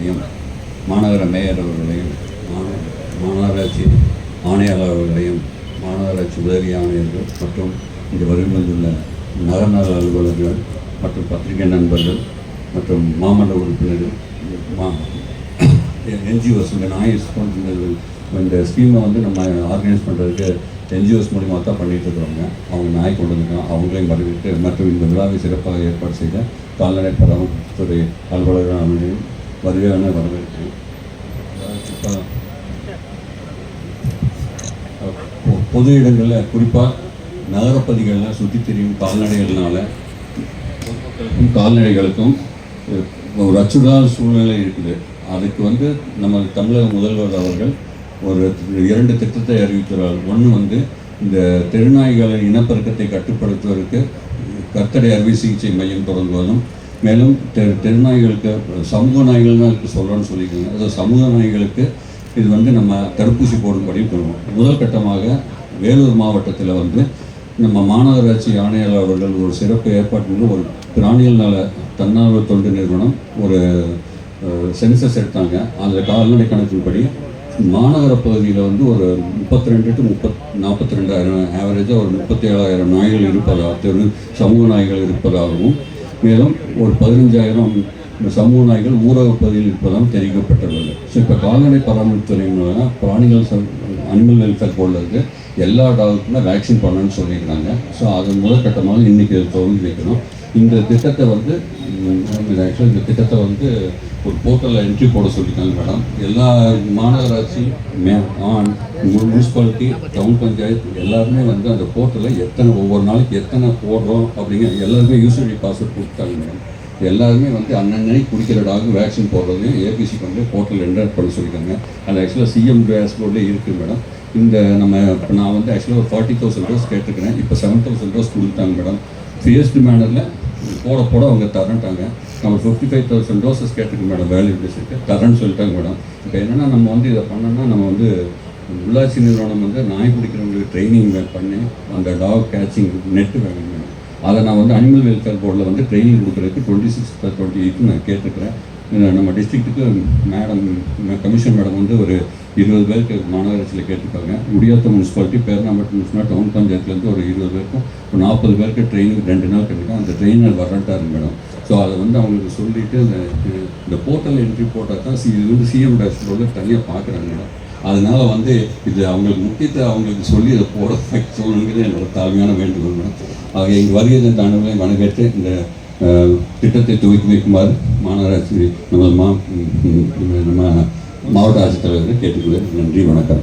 அவர்களையும் மாநகர மேயர் அவர்களையும் மாநகராட்சி ஆணையாளர் அவர்களையும் மாநகராட்சி உதவி ஆணையர்கள் மற்றும் இங்கு வந்துள்ள நகர்நல அலுவலர்கள் மற்றும் பத்திரிகை நண்பர்கள் மற்றும் மாமன்ற உறுப்பினர்கள் மா என்ஜிஓஸ் இந்த நாய் இந்த ஸ்கீமை வந்து நம்ம ஆர்கனைஸ் பண்ணுறதுக்கு என்ஜிஓஸ் மூலிமா தான் பண்ணிகிட்டு இருக்கிறவங்க. அவங்க நாய் கொண்டு வந்திருக்காங்க. அவங்களையும் வரவேற்று மற்றும் இந்த விழாவை சிறப்பாக ஏற்பாடு செய்த கால்நடை பராமரிப்புத்துறை அலுவலர்கள் அவர்களையும் வருகையான வரவேற்கிறேன் இப்போ பொது இடங்களில் குறிப்பாக நகரப்பகுதிகளில் சுற்றி திரியும் கால்நடைகள்னால. பொதுமக்களுக்கும் கால்நடைகளுக்கும் ஒரு- அச்சுறுத்தாத சூழ்நிலை இருக்குது. அதுக்கு வந்து நம்ம தமிழக முதல்வர் அவர்கள் ஒரு இரண்டு திட்டத்தை அறிவித்துள்ளார். ஒன்று வந்து இந்த தெருநாய்களின் இனப்பெருக்கத்தை கட்டுப்படுத்துவதற்கு கர்த்தடை அறுவை சிகிச்சை மையம் தொடங்குவதும் மேலும் தெரு தெருநாய்களுக்கு சமூக நாய்கள் தான் இருக்குது சொல்கிறோன்னு சொல்லியிருக்காங்க. அதாவது சமூக நாய்களுக்கு இது வந்து நம்ம தடுப்பூசி போடும்படியும் சொல்லுவோம். முதல் கட்டமாக வேலூர் மாவட்டத்தில் வந்து நம்ம மாநகராட்சி ஆணையாளர் அவர்கள் ஒரு சிறப்பு ஏற்பாட்டில் ஒரு பிராணியல் நல தன்னார்வ தொண்டு நிறுவனம் ஒரு சென்சஸ் எடுத்தாங்க. அந்த கால்நடை கணக்கின்படி மாநகர பகுதியில் வந்து ஒரு முப்பத்தி ரெண்டு டு முப்பத் நாற்பத்தி ரெண்டாயிரம் ஆவரேஜாக ஒரு முப்பத்தி ஏழாயிரம் நாய்கள் இருப்பதாக தெரு சமூக நாய்கள் இருப்பதாகவும் மேலும் ஒரு பதினஞ்சாயிரம் இந்த சமூக நாய்கள் ஊரக பகுதியில் இருப்பதாகவும் தெரிவிக்கப்பட்டுள்ளது. ஸோ இப்போ கால்நடை பராமரிப்புத்துறை மூலம் பிராணிகள் அனிமல் வெல்ஃபேர் போர்டில் இருக்குது எல்லா டாகுக்குமே வேக்சின் பண்ணணும்னு சொல்லியிருக்காங்க ஸோ அது முதல் கட்டமாக இன்றைக்கி துவங்கி வைக்கணும். இந்த திட்டத்தை வந்து ஆக்சுவலாக இந்த திட்டத்தை வந்து ஒரு போர்ட்டலில் என்ட்ரி போட சொல்லியிருக்காங்க மேடம் எல்லா மாநகராட்சி மே ஆன் முனிசிபாலிட்டி டவுன் பஞ்சாயத்து எல்லாருமே வந்து அந்த போர்ட்டலில் எத்தனை ஒவ்வொரு நாளைக்கு எத்தனை போடுறோம் அப்படிங்கிற எல்லாருமே யூசரி பாஸ்வேர்ட் கொடுத்தாங்க மேடம் எல்லாருமே வந்து அன்னன்னைக்கு குடிக்கிற டாக் வேக்சின் போடுறது ஏபிசி கொண்டு போர்ட்டல் என்டர் பண்ண சொல்லியிருக்காங்க. அது ஆக்சுவலாக சிஎம் டேஷ்போர்ட்லேயே இருக்குது மேடம் இந்த நம்ம இப்போ நான் வந்து ஆக்சுவலாக ஒரு ஃபார்ட்டி தௌசண்ட் டோஸ் கேட்டிருக்கிறேன். இப்போ செவன் தௌசண்ட் டோஸ் கொடுத்தாங்க மேடம் ஃபியஸ்ட் மேனரில் போட போட அவங்க தரேன்ட்டாங்க. நம்ம ஃபிஃப்டி ஃபைவ் தௌசண்ட் டோசஸ் கேட்டிருக்கோம் மேடம் வேலிடேஷனுக்கு தரேன்னு சொல்லிட்டாங்க மேடம் இப்போ என்னென்னா நம்ம வந்து இதை பண்ணோம்னா நம்ம வந்து உள்ளாட்சி நிறுவனம் வந்து நாய் பிடிக்கிறவங்களுக்கு ட்ரைனிங் பண்ணி அந்த டாக் கேச்சிங் நெட்டு வேணும். மேடம் அதை நான் வந்து அனிமல் வெல்ஃபேர் போர்டில் வந்து ட்ரைனிங் கொடுக்குறதுக்கு டுவெண்ட்டி சிக்ஸ் டுவெண்ட்டி எயிட் நான் கேட்டிருக்கிறேன். நம்ம டிஸ்ட்ரிக்ட்டுக்கு மேடம் கமிஷன் மேடம் வந்து ஒரு இருபது பேருக்கு மாநகராட்சியில் கேட்டிருக்காங்க. முடியாத முனிசிபாலிட்டி பேரணாம்பட்டு முனிசிபாலிட்டி டவுன் பஞ்சாயத்துலேருந்து ஒரு இருபது பேருக்கும் ஒரு நாற்பது பேருக்கு ட்ரெயினுக்கு ரெண்டு நாள் கிடைக்கும் அந்த ட்ரெயினர் வரட்டாரு மேடம் ஸோ அதை வந்து அவங்களுக்கு சொல்லிவிட்டு அந்த இந்த போர்ட்டல் என்ட்ரி போட்டால் தான் சி இது வந்து சிஎம் டேஷ்போர்டில் தனியாக பார்க்குறாங்க மேடம் அதனால் வந்து இது அவங்களுக்கு முக்கியத்தை அவங்களுக்கு சொல்லி அதை போட சொல்லணுங்கிறது என்னோட தாழ்மையான வேண்டுகோள் மேடம் ஆக எங்கள் வருகை இந்த அனுபவம் வரவேற்று இந்த Um, திட்டத்தை துவக்கி வைக்குமாறு மாநகராட்சி நம்ம மா நம்ம மாவட்ட ஆட்சித்தலைவர்கள் கேட்டுக்கொள்கிறேன் நன்றி வணக்கம்.